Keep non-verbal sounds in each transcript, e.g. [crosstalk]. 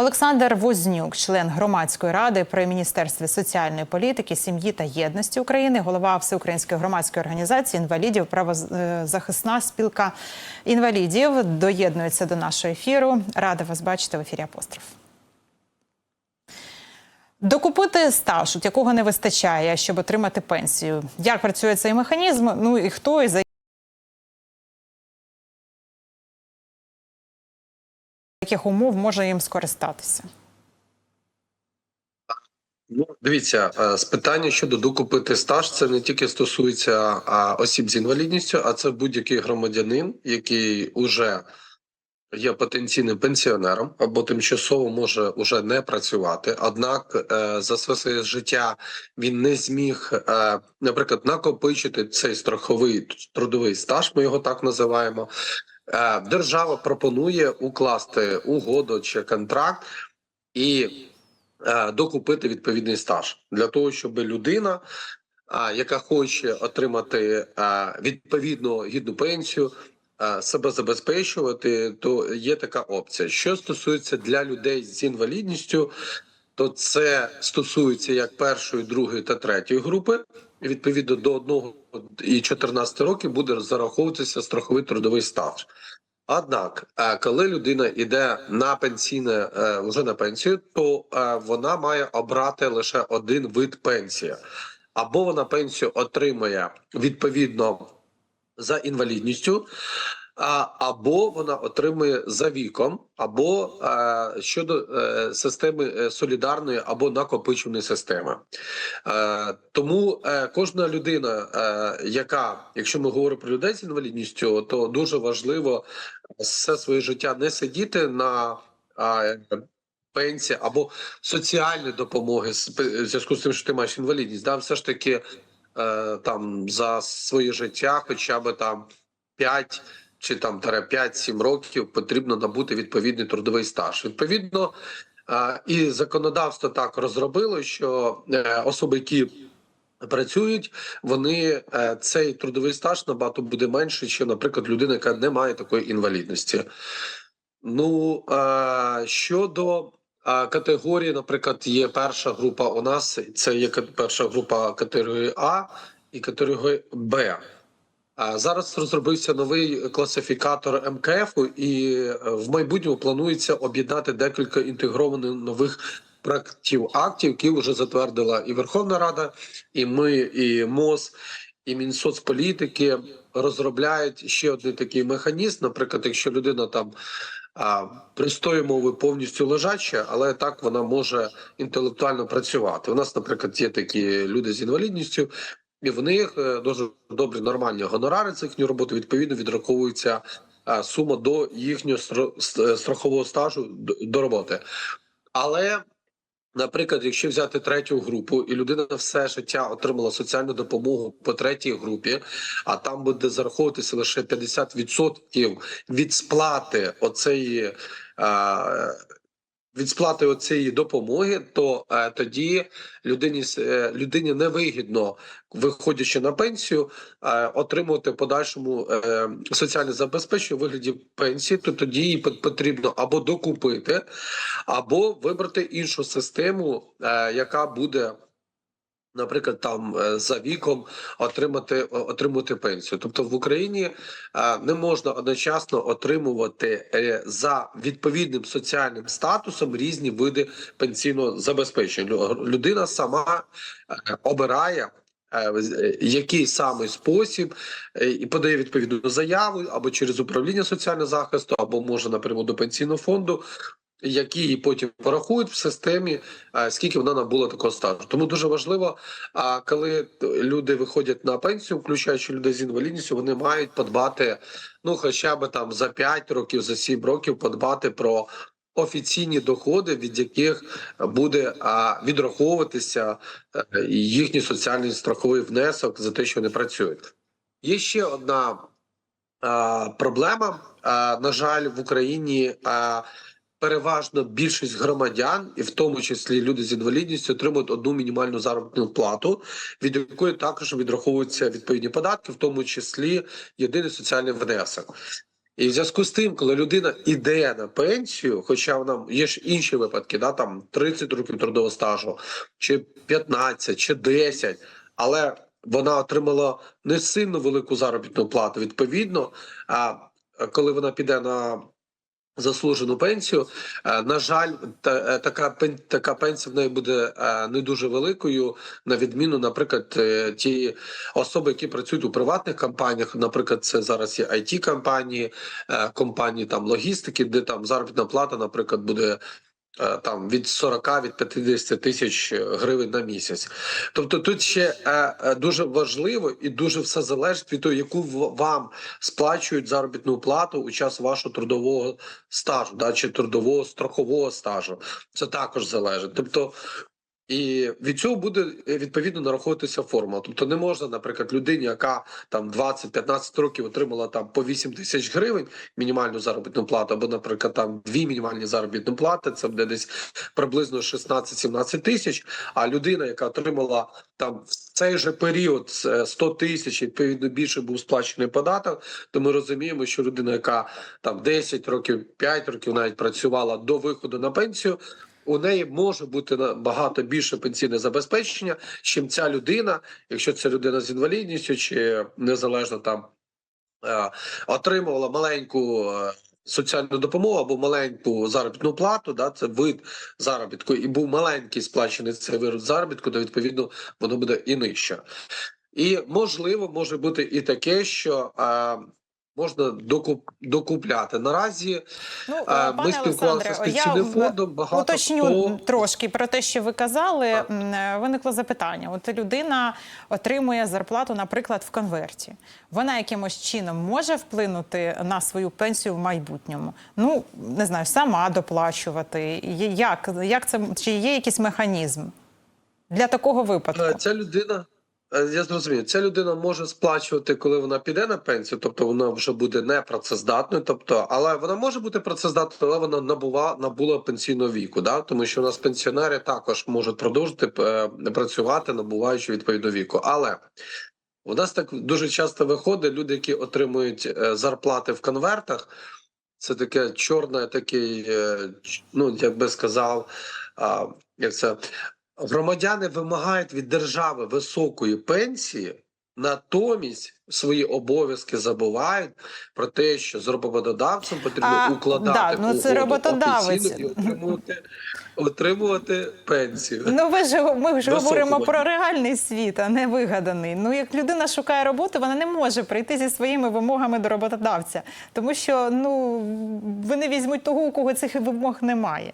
Олександр Вознюк, член громадської ради при міністерстві соціальної політики, сім'ї та єдності України, голова Всеукраїнської громадської організації інвалідів, правозахисна спілка інвалідів, доєднується до нашого ефіру. Рада вас бачити в ефірі Апостроф. Докупити стаж, якого не вистачає, щоб отримати пенсію. Як працює цей механізм? Ну і хто і за яких умов може їм скористатися? Ну, дивіться, е, з питання щодо докупити стаж, це не тільки стосується осіб з інвалідністю, а це будь-який громадянин, який уже є потенційним пенсіонером або тимчасово може уже не працювати. Однак е, за своє життя він не зміг, е, наприклад, накопичити цей страховий трудовий стаж. Ми його так називаємо. Е, Держава пропонує укласти угоду чи контракт і е, докупити відповідний стаж для того, щоб людина, яка хоче отримати відповідну гідну пенсію, себе забезпечувати, то є така опція. Що стосується для людей з інвалідністю, то це стосується як першої, другої та третьої групи. Відповідно до 1 і 14 років буде зараховуватися страховий трудовий стаж. Однак, е, коли людина йде на пенсійне е, вже на пенсію, то е, вона має обрати лише один вид пенсії, або вона пенсію отримує відповідно за інвалідністю, або вона отримує за віком, або е, щодо е, системи е, солідарної або накопичувальної системи. Тому кожна людина, яка, якщо ми говоримо про людей з інвалідністю, то дуже важливо все своє життя не сидіти на пенсії або соціальні допомоги в зв'язку з тим, що ти маєш інвалідність, да, все ж таки там за своє життя, хоча б там 5 чи там 5-7 років потрібно набути відповідний трудовий стаж. Відповідно, і законодавство так розробило, що е, особи, які працюють, вони е, цей трудовий стаж набагато буде менше, ніж, наприклад, людина, яка не має такої інвалідності. Ну щодо категорії, наприклад, є перша група у нас. Це є перша група категорії А і категорії Б. Зараз розробився новий класифікатор МКФ, і е, в майбутньому планується об'єднати декілька інтегрованих нових проектів актів, які вже затвердила і Верховна Рада, і ми, і МОЗ, і Мінсоцполітики розробляють ще один такий механізм. Наприклад, якщо людина там а, простою мовою повністю лежача, але так вона може інтелектуально працювати. У нас, наприклад, є такі люди з інвалідністю, і в них е, дуже добрі нормальні гонорари за їхню роботу. Відповідно, відраховується е, сума до їхнього стро- страхового стажу до- роботи. Але, наприклад, якщо взяти третю групу, і людина все життя отримала соціальну допомогу по третій групі, а там буде зараховуватися лише 50% від сплати оцеї. е, Від сплати оцієї допомоги, то е, тоді людині е, людині невигідно, виходячи на пенсію, е, отримувати в подальшому е, соціальне забезпечення у вигляді пенсії, то тоді її пот- потрібно або докупити, або вибрати іншу систему, е, яка буде. Наприклад, там е, за віком отримати о- отримувати пенсію. Тобто в Україні е, не можна одночасно отримувати е, за відповідним соціальним статусом різні види пенсійного забезпечення. Людина сама обирає. Який саме спосіб і подає відповідну заяву або через управління соціального захисту, або може напряму до пенсійного фонду, які потім порахують в системі, скільки вона набула такого стажу. Тому дуже важливо, коли люди виходять на пенсію, включаючи людей з інвалідністю, вони мають подбати, ну хоча б там за 5 років, за 7 років подбати про. Офіційні доходи, від яких буде відраховуватися е, їхній соціальний страховий внесок за те, що вони працюють. Є ще одна проблема. На жаль, в Україні переважно більшість громадян, і в тому числі люди з інвалідністю, отримують одну мінімальну заробітну плату, від якої також відраховуються відповідні податки, в тому числі єдиний соціальний внесок. І в зв'язку з тим, коли людина йде на пенсію, хоча вона є ж інші випадки, да, там 30 років трудового стажу, чи 15, чи 10, але вона отримала не сильно велику заробітну плату. Відповідно, а коли вона піде на заслужену пенсію, е, на жаль, е, така така пенсія в неї буде е, не дуже великою, на відміну, наприклад, ті особи, які працюють у приватних компаніях, наприклад, це зараз є it компанії, компанії там логістики, де там заробітна плата, наприклад, буде. Е, Там від 40 від 50 тисяч гривень на місяць. Тобто тут ще е, е, дуже важливо і дуже все залежить від того, яку вам сплачують заробітну плату у час вашого трудового стажу, да, чи трудового страхового стажу. Це також залежить. Тобто, і від цього буде е, відповідно нараховуватися формула. Тобто не можна, наприклад, людині, яка там 20-15 років отримала там по 8 тисяч гривень мінімальну заробітну плату, або, наприклад, там дві мінімальні заробітні плати, це буде десь приблизно 16-17 тисяч. А людина, яка отримала там в цей же період е, 100 тисяч, відповідно більше був сплачений податок, то ми розуміємо, що людина, яка там 10 років, 5 років навіть працювала до виходу на пенсію. У неї може бути набагато більше пенсійне забезпечення, чим ця людина, якщо це людина з інвалідністю чи незалежно там е, отримувала маленьку е, соціальну допомогу або маленьку заробітну плату, да, це вид заробітку, і був маленький сплачений цей вид заробітку, то відповідно воно буде і нижче. І можливо, може бути і таке, що е, можна докуп, докупляти. Наразі Ну, е, пане спілкувалися з пенсійним фондом. Багато Уточню хто трошки про те, що ви казали. Так. Е, Виникло запитання. От людина отримує зарплату, наприклад, в конверті. Вона якимось чином може вплинути на свою пенсію в майбутньому. Ну не знаю, сама доплачувати. Як, як це чи є якийсь механізм для такого випадку? Ця людина, я зрозумів, ця людина може сплачувати, коли вона піде на пенсію, тобто вона вже буде непрацездатною, тобто, але вона може бути працездатною, але вона набула набула пенсійного віку, да? тому що у нас пенсіонери також можуть продовжити е, працювати, набуваючи відповідно віку. Але у нас так дуже часто виходить люди, які отримують е, зарплати в конвертах. Це таке чорне, такий, е, ну як би сказав, як це громадяни вимагають від держави високої пенсії, натомість свої обов'язки забувають про те, що з роботодавцем потрібно А, укладати да, ну, це роботодавець. і отримувати, отримувати пенсію. Ну ви ж ми ж говоримо про реальний світ, а не вигаданий. Ну як людина шукає роботу, вона не може прийти зі своїми вимогами до роботодавця, тому що ну вони візьмуть того, у кого цих вимог немає.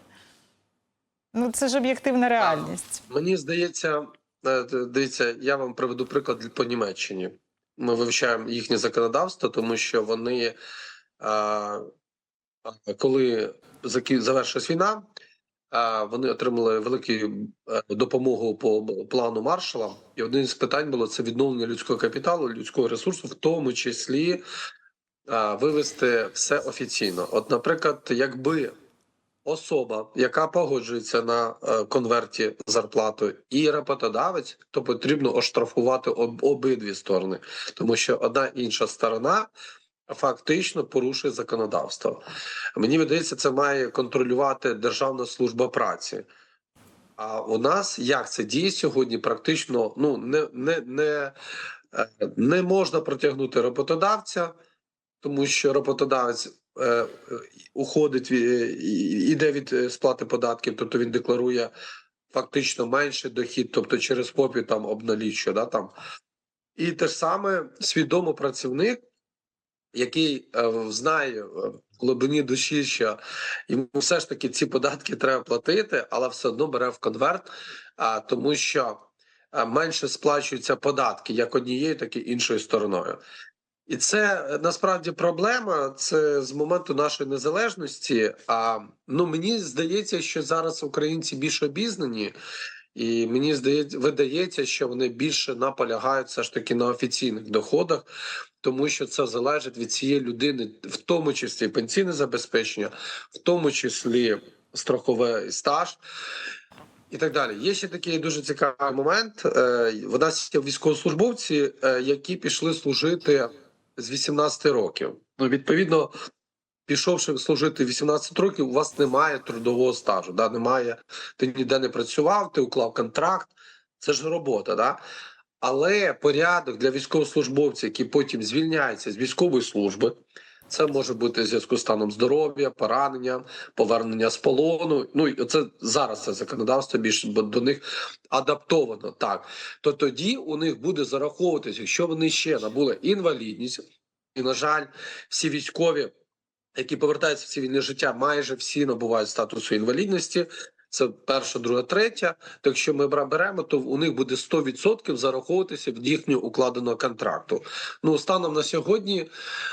Ну це ж об'єктивна реальність. Мені здається, е, дивіться, я вам приведу приклад по Німеччині. Ми вивчаємо їхнє законодавство, тому що вони, а, коли завершилась війна, вони отримали велику е, допомогу по плану Маршала. І одне з питань було це відновлення людського капіталу, людського ресурсу, в тому числі вивести все офіційно. От, наприклад, якби особа, яка погоджується на е, конверті зарплату, і роботодавець, то потрібно оштрафувати обидві сторони, тому що одна інша сторона фактично порушує законодавство. Мені видається, це має контролювати Державна служба праці. А у нас як це діє сьогодні? Практично ну не, не, не, е, не можна протягнути роботодавця, тому що роботодавець уходить і- іде від е, сплати податків, тобто він декларує фактично менший дохід, тобто через попіт там обналічує, да, там. І те ж саме свідомо працівник, який е, знає е, в глибині душі, що йому все ж таки ці податки треба платити, але все одно бере в конверт, а, тому що е, менше сплачуються податки як однією, так і іншою стороною. І це е, насправді проблема. Це з моменту нашої незалежності. А ну мені здається, що зараз українці більш обізнані, і мені здається, видається, що вони більше наполягають все ж таки на офіційних доходах, тому що це залежить від цієї людини, в тому числі пенсійне забезпечення, в тому числі страховий стаж. І так далі. Є ще такий дуже цікавий момент. Е, У нас є військовослужбовці, е, які пішли служити з 18 років. Ну, відповідно, пішовши служити 18 років, у вас немає трудового стажу, да? немає, ти ніде не працював, ти уклав контракт, це ж робота, да? Але порядок для військовослужбовців, які потім звільняються з військової служби, це може бути в зв'язку з станом здоров'я, пораненням, повернення з полону. Ну це зараз це законодавство більше до них адаптовано. Так то тоді у них буде зараховуватися, якщо вони ще набули інвалідність, і на жаль, всі військові, які повертаються в цивільне життя, майже всі набувають статусу інвалідності. Це перша, друга, третя. То якщо ми беремо, то у них буде 100% зараховуватися в їхнього укладеного контракту. Ну станом на сьогодні,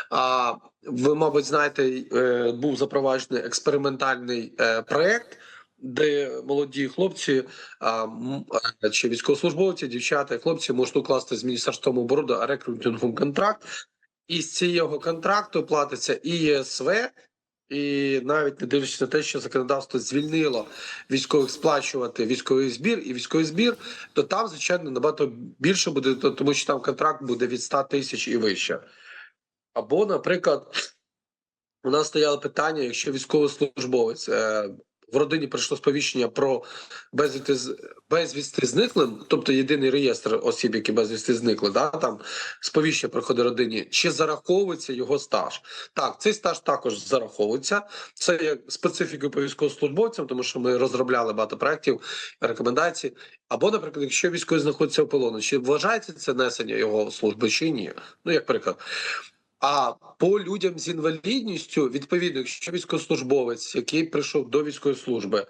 а, ви, мабуть, знаєте, е, був запроваджений експериментальний е, проект. Де молоді хлопці а, е, чи військовослужбовці, дівчата, хлопці можуть укласти з міністерством оборони рекрутинговий контракт, і з цього контракту платиться і ЄСВ, і навіть не дивлячись на те, що законодавство звільнило військових сплачувати військовий збір і військовий збір, то там, звичайно, набагато більше буде, тому що там контракт буде від 100 тисяч і вище. Або, наприклад, у нас стояло питання, якщо військовослужбовець е, в родині прийшло сповіщення про безвісти, безвісти зниклим, тобто єдиний реєстр осіб, які безвісти зникли, да, там сповіщення приходить родині, чи зараховується його стаж? Так, цей стаж також зараховується. Це є специфікою по військовослужбовцям, тому що ми розробляли багато проєктів, рекомендацій. Або, наприклад, якщо військовий знаходиться в полону, чи вважається це несення його служби чи ні? Ну, як приклад. А по людям з інвалідністю, відповідно, якщо військовослужбовець, який прийшов до військової служби,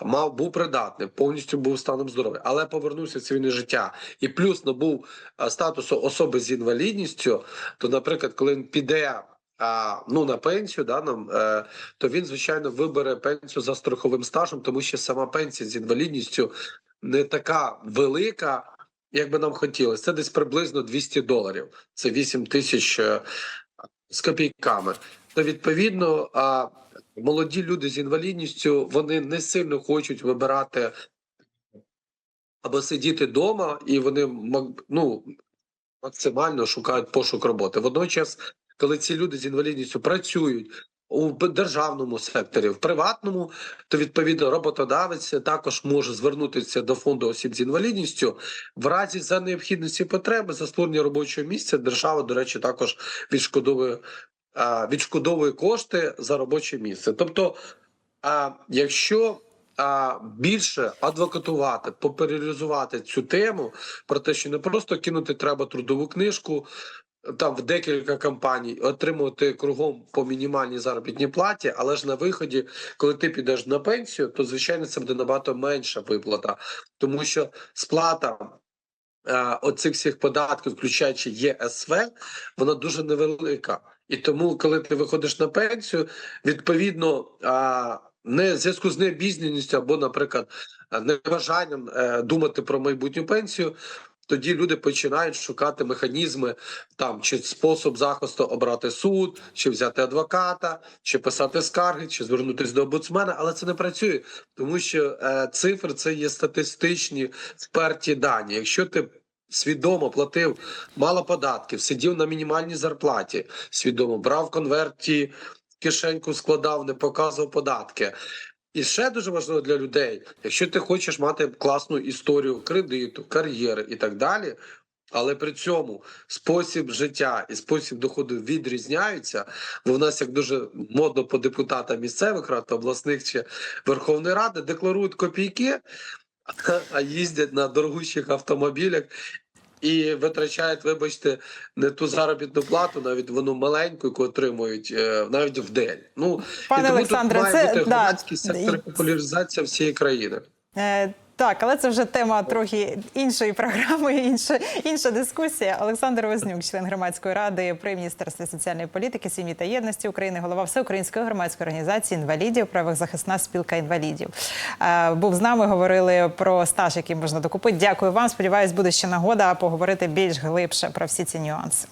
мав був придатним, повністю був станом здоров'я, але повернувся в цивільне життя і плюс набув статусу особи з інвалідністю, то, наприклад, коли він піде. А, ну на пенсію, да, нам, е, то він звичайно вибере пенсію за страховим стажем, тому що сама пенсія з інвалідністю не така велика, як би нам хотілося. Це десь приблизно 200 доларів. Це 8 тисяч е, з копійками. То відповідно, а, молоді люди з інвалідністю вони не сильно хочуть вибирати або сидіти вдома, і вони ну, максимально шукають пошук роботи. Водночас, коли ці люди з інвалідністю працюють у державному секторі, в приватному, то відповідно роботодавець також може звернутися до фонду осіб з інвалідністю в разі за необхідності потреби за створення робочого місця. Держава, до речі, також відшкодовує, відшкодовує кошти за робоче місце. Тобто, якщо більше адвокатувати, популяризувати цю тему про те, що не просто кинути треба трудову книжку там в декілька компаній, отримувати кругом по мінімальній заробітній платі, але ж на виході, коли ти підеш на пенсію, то звичайно це буде набагато менша виплата, тому що сплата. е, Оцих всіх податків, включаючи ЄСВ, вона дуже невелика. І тому, коли ти виходиш на пенсію, відповідно не в зв'язку з необізнаністю або, наприклад, е, небажанням е, думати про майбутню пенсію, тоді люди починають шукати механізми там чи спосіб захисту обрати суд, чи взяти адвоката, чи писати скарги, чи звернутися до омбудсмена, але це не працює, тому що е, цифри це є статистичні вперті дані. Якщо ти свідомо платив мало податків, сидів на мінімальній зарплаті, свідомо брав конверті, кишеньку складав, не показував податки. І ще дуже важливо для людей, якщо ти хочеш мати класну історію кредиту, кар'єри і так далі, але при цьому спосіб життя і спосіб доходу відрізняються, бо в нас як дуже модно по депутатам місцевих рад, обласних чи Верховної Ради декларують копійки, [laughs] а їздять на дорогущих автомобілях. І витрачають, вибачте, не ту заробітну плату, навіть вону маленьку, яку отримують е, навіть в день. Ну Пане і тому Олександре, тут має це- бути да, громадський сектор і- і популяризація всієї країни. Так, але це вже тема трохи іншої програми, [laughs] інша, інша дискусія. Олександр Вознюк, член громадської ради при міністерстві соціальної політики, сім'ї та єдності України, голова всеукраїнської громадської організації інвалідів, правозахисна спілка інвалідів. Е, Був з нами, говорили про стаж, який можна докупити. Дякую вам. Сподіваюсь, буде ще нагода поговорити більш глибше про всі ці нюанси.